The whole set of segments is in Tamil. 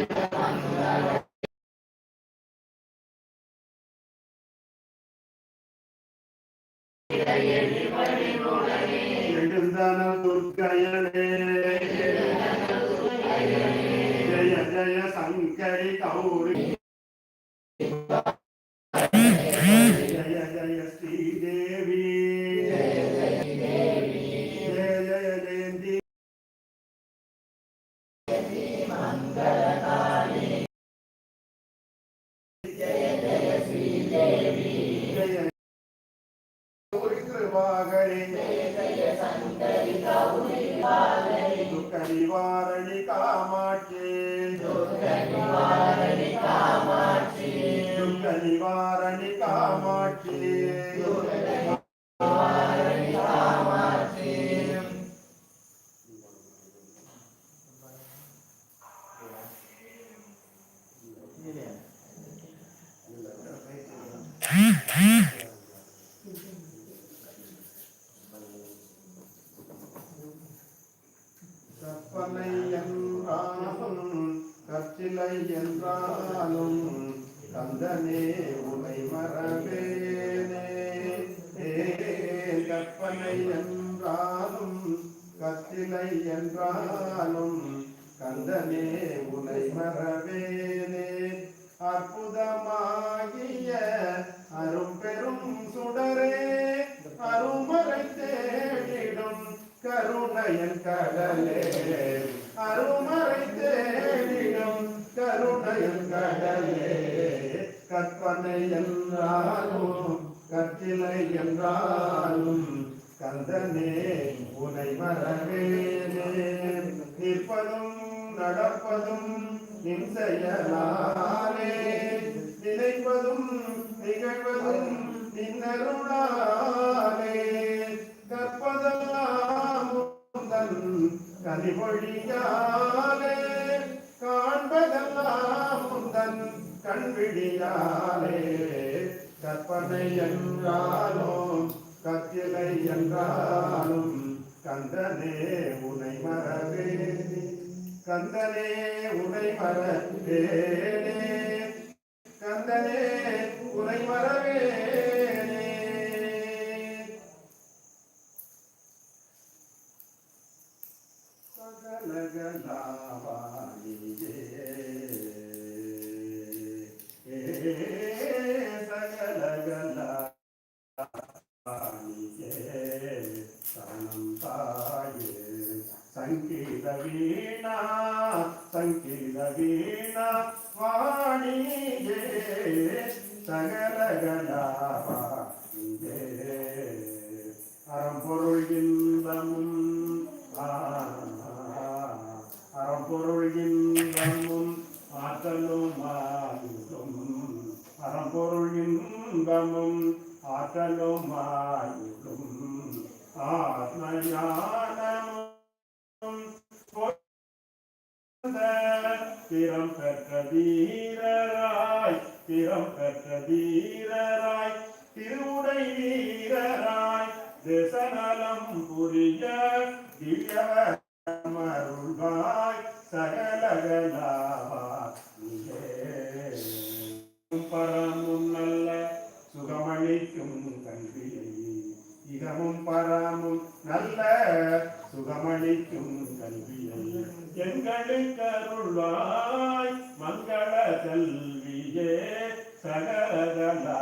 Yeah, yeah, yeah. கிருபாகரி துக்க நிவாரணி கற்பனை என்றாலும் கத்திலை என்றாலும் கந்தனே உனை மறவேனே. அற்புதமாகிய அரும்பெரும் சுடரே அருமறை தேடிடும் கருணையன் கடலே. அருமறை தேடிடும் கருணையன் கடலே. கற்பனை என்றாலும் கற்றிலை என்றாலும் கந்தனே உனை மறவேனே நிற்பதும் நடப்பதும் நின் செயலாலே. நினைப்பதும் நிகழ்வதும் நின்னருளாலே கற்பதெல்லாம் தன் கனிமொழியாலே. காண்பதெல்லாம் தன் கண்பிடியாலே கற்பனை என்றாலோ கத்திலை என்றாலும் கந்தனே உனை மறவேனே. கந்தனே உனை மறவேனே. கந்தனே உனை மறவேனே. சகலகலாவாணியே ஏ சங்கீத வீணா சங்கீத வீணா வாணியே சகலகலாவாணியே அறம்பொருள் இன்பமும் ஆ, அறம்பொருள் இன்பமும் ஆற்றலும் ஆயுதும் அறம்பொருள் இன்பமும் ஆற்றலும் ஆயுதும் ஆத்ம திறம் பெற்ற வீரராய் திறம் பெற்ற வீரராய் திருவுடை வீரராய் தேசநலம் புரிய திவ்யமருள்வாய் சகலகலாவா பரமும் நல்ல சுகமளிக்கும் கல்வியை இகமும் பரமும் நல்ல சுகமளிக்கும் கல்வியை எங்களுக்கு மங்கள செல்வியே சகலகலாவாயே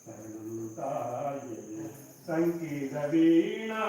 சரணம் தாயே சங்கீத வீணா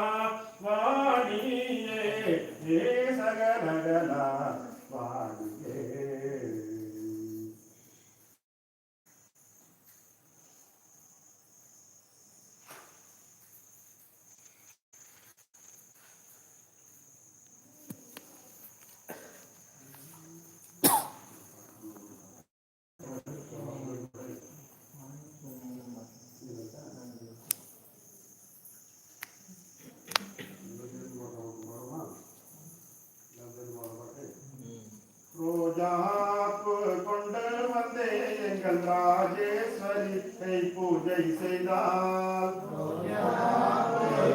ரோஜாப்பு கொண்டு வந்தே எங்கள் ராஜேஸ்வரி பூஜை செய்தால்.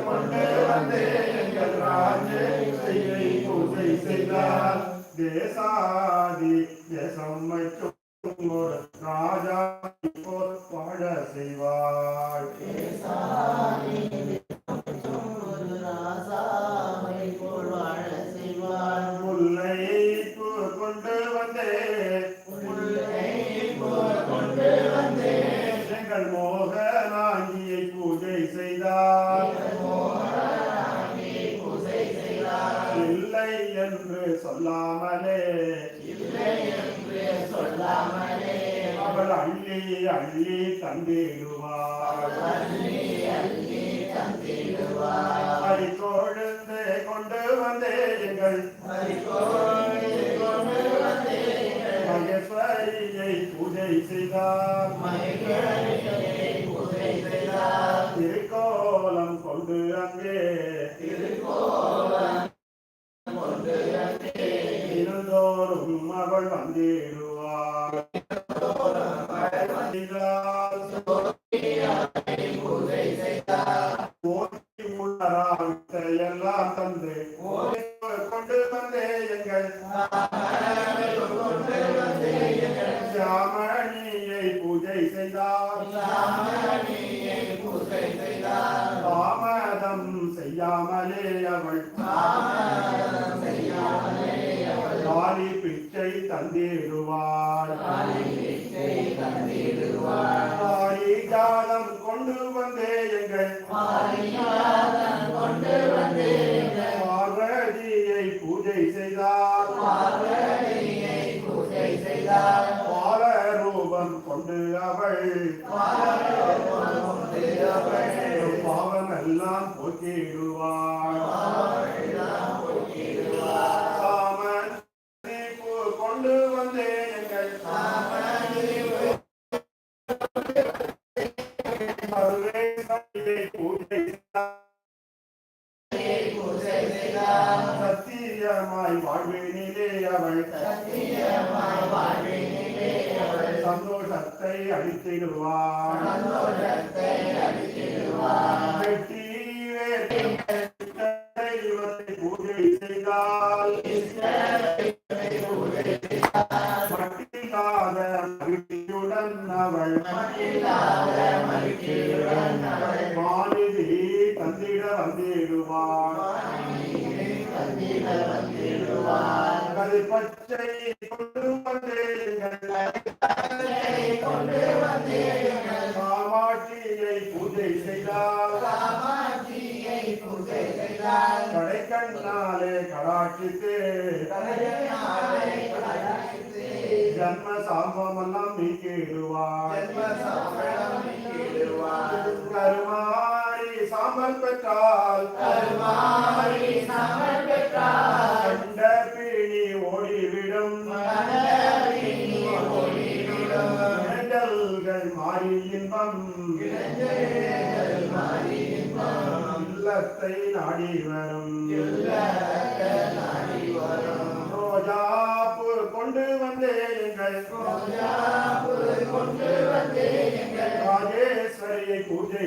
கொண்டு வந்தே எங்கள் ராஜேஸ்வரி பூஜை செய்தால். தேசாதி தேசம் வைக்கும் ஒரு ராஜா போல் வாழ இல்லை என்று சொல்லாமலே. அவள் அள்ளி அள்ளி தந்திடுவாள். அடி கொழுந்து கொண்டு வந்தே எங்கள் மகேஸ்வரியை பூஜை செய்தார். திருக்கோலம் கொண்டு அங்கே இருந்தோறும் அவள் தந்திடுவாள் கொண்டு வந்தே எங்கள். பார்வதியை பூஜை செய்தார். கொண்டு அவள். கதை பச்சை கொண்டு வந்தேங்கள் காமாட்சியை பூஜை செய்தால் கடைக்கண்ணாலே கடாட்சித்து ஜன்ம சாபமெல்லாம் நீக்கிடுவாள் கருமாரி சாம்பல் பெற்றால்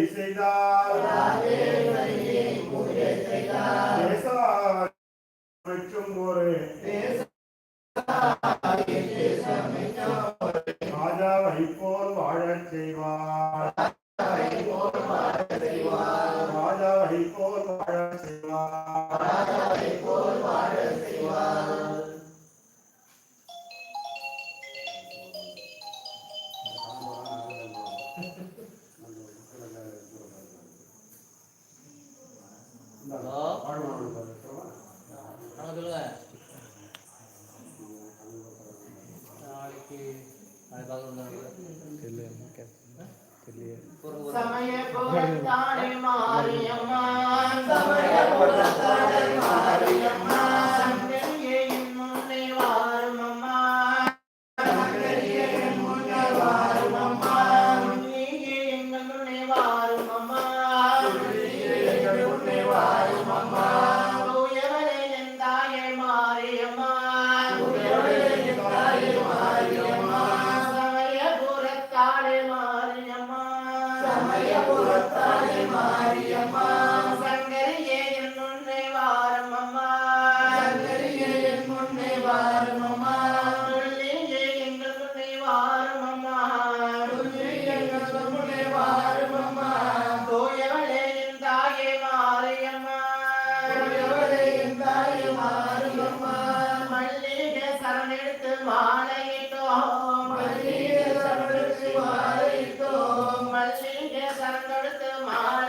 செய்தார். மற்றும் ஒரு ராஜாவை போல் வாழச் செய்வார். ராஜாவை போல் வாழச் செய்வார். மாலையிட்டோம். சரங்கெடுத்து மாலை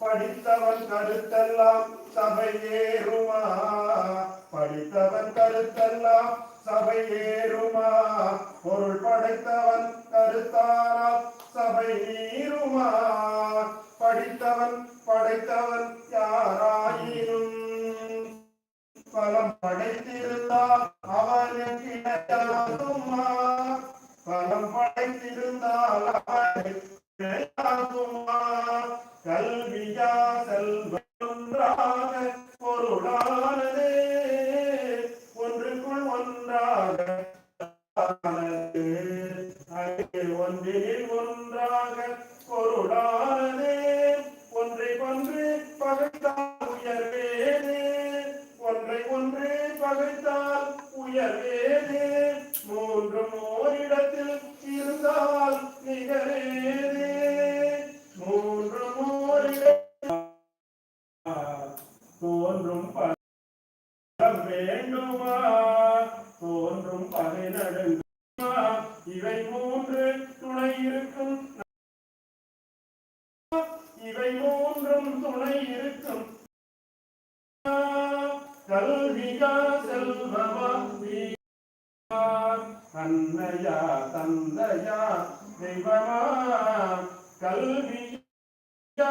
படித்தவன் கருத்தெல்லாம் சபை ஏறுமா படித்தவன் கருத்தெல்லாம் சபை ஏறுமா பொருள் படைத்தவன் கருத்தானால் சபை நீருமா கல்வியா செல்வன்றாக அம்பிகா செல்வவாந்தி அன்னையா தந்தையா? தெய்வமா? கல்வியா?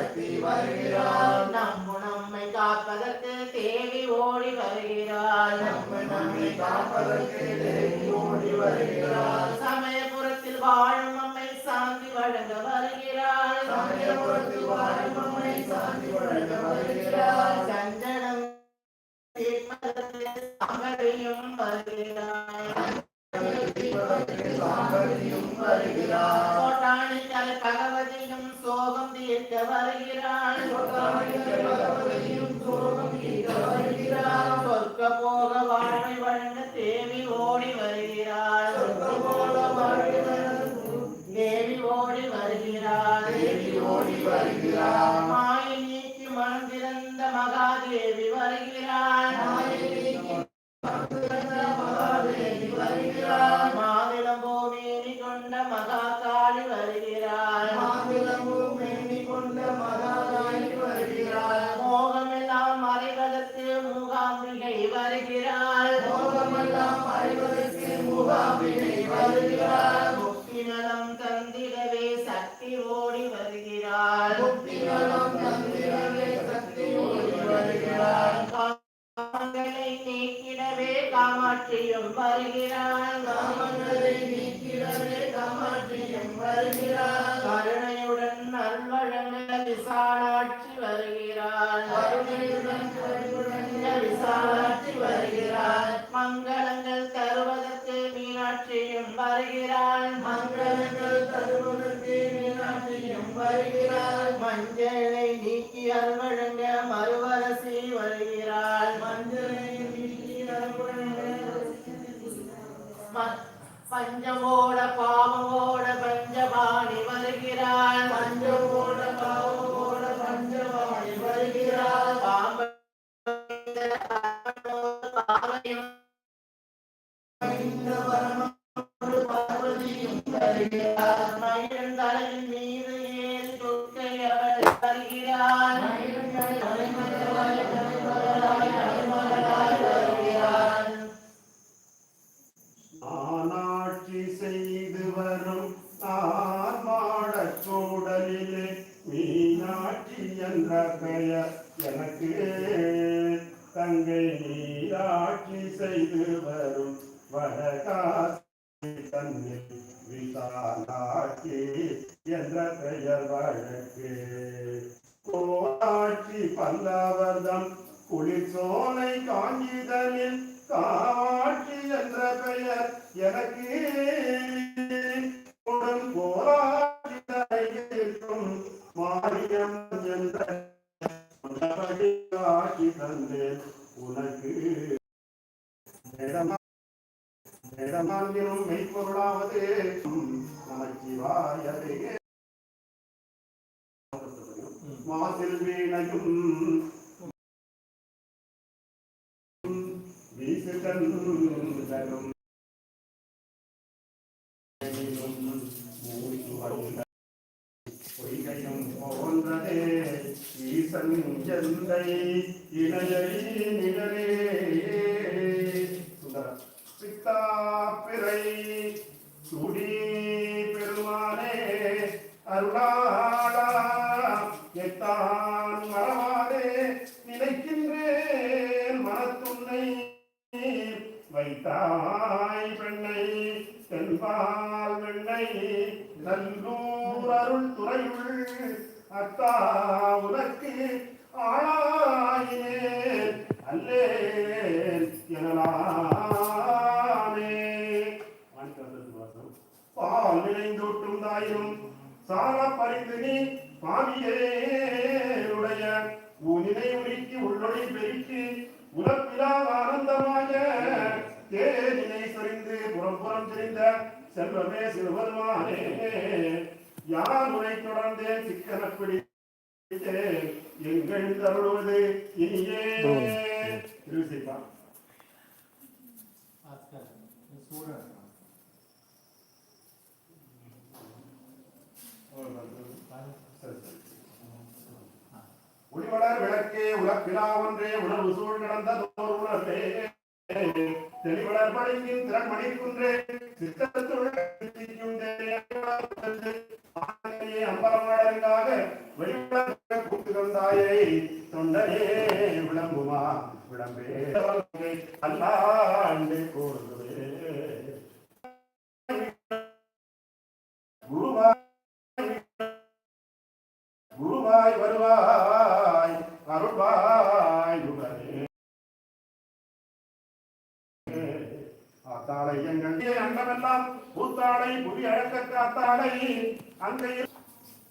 ஞானசக்தி வருகிறாள். நம்மு நம்மை காப்பதற்கு தேவி ஓடி வருகிறாள் நம்மை நம்மை காப்பதற்கு தேவி ஓடி வருகிறாள். சமயபுரத்தில் வாழும் அம்மை சாந்தி வழங்க வருகிறாள் சமயபுரத்தில் வாழும் அம்மை சாந்தி வழங்க வருகிறாள். சஞ்சனம் தீர்ப்பதற்கு சாம்பவியும் வருகிறாள் தீபதற்கு சாம்பவியும் வருகிறாள். கோட்டாணிக்கல் தீர்க்க வருகிறான். காமாட்சியும் வருகிறாள் காமங்களை நீக்கிடவே காமாட்சியும் வருகிறாள். கருணையுடன் நல்வழங்க விசாலாட்சி வருகிறார் கருணையுடன் விசாலாட்சி வருகிறார் மங்களங்கள் தருவதற்கு மீனாட்சியும் வருகிறாள் மங்களங்கள் தருவதற்கு மீனாட்சியும் வருகிறாள். மஞ்சளை நீக்கி அருள்வழங்க மறுவ பஞ்சமோட பாவமோட பஞ்சபாணி வருகிறாள் பஞ்சமோட பாவமோட பஞ்சவாணி வருகிறாள். பாம்பு வழக்கு. கோடாட்சி பல்லவர்தம் குளிர்சோலை காஞ்சிதனில் காட்சி என்ற பெயர் எனக்கு. உடன் போராட்சி தரையிருக்கும் மாரியம் என்ற ஆட்சி காட்சி தந்தேன் உனக்கு. வேதமாகினும் மெய்ப்பொருளாவது. நமச்சிவாயதே பொய்கையும் போன்றதே ஈசன் எந்தை இணையை நிழலே பித்தா பிறை சுடி பெருமானே அருளாடா எத்தான் மரமானே நினைக்கின்றேன் மனத்துன்னை வைத்தாய் பெண்ணை செல்வாள் வெண்ணை நல்லூர் அருள் துறையுள் அத்தா உனக்கு ஆளாயினே அல்லே எனலானே. மாணிக்கவாசகர் வாசகம். பால் நினைந்தூட்டும் தாயினும் சால பறிந்து நீ பாவியேனுடைய ஊனினை உருக்கி உள்ளொளி பெருக்கி உலப்பிலாத ஆனந்தமாக தேனினை சொரிந்து புறம் புறம் தெரிந்த செல்வமே சிறுவருமானே. யார் உரை தொடர்ந்தேன் சிக்கன பிடித்தேன் எங்கள் தருளுவது இனியே. திருவிசைப்பா ஒளிவளர் விளக்கே உலப்பிலா ஒன்றே உணர்வு சூழ் கிடந்த தோர் உணர்வே. தெளிவளர் படைக்கின் திறன் மணிக்குன்றே சித்தத்துள் அம்பலமாடங்காக கூட்டுகள் தாயை தொண்டனே விளம்புமா விளம்பே அல்லாண்டு குருவாய் குருவாய் வருவாய். ஆத்தாளை எங்கள் புவி அழக்க அங்கையில்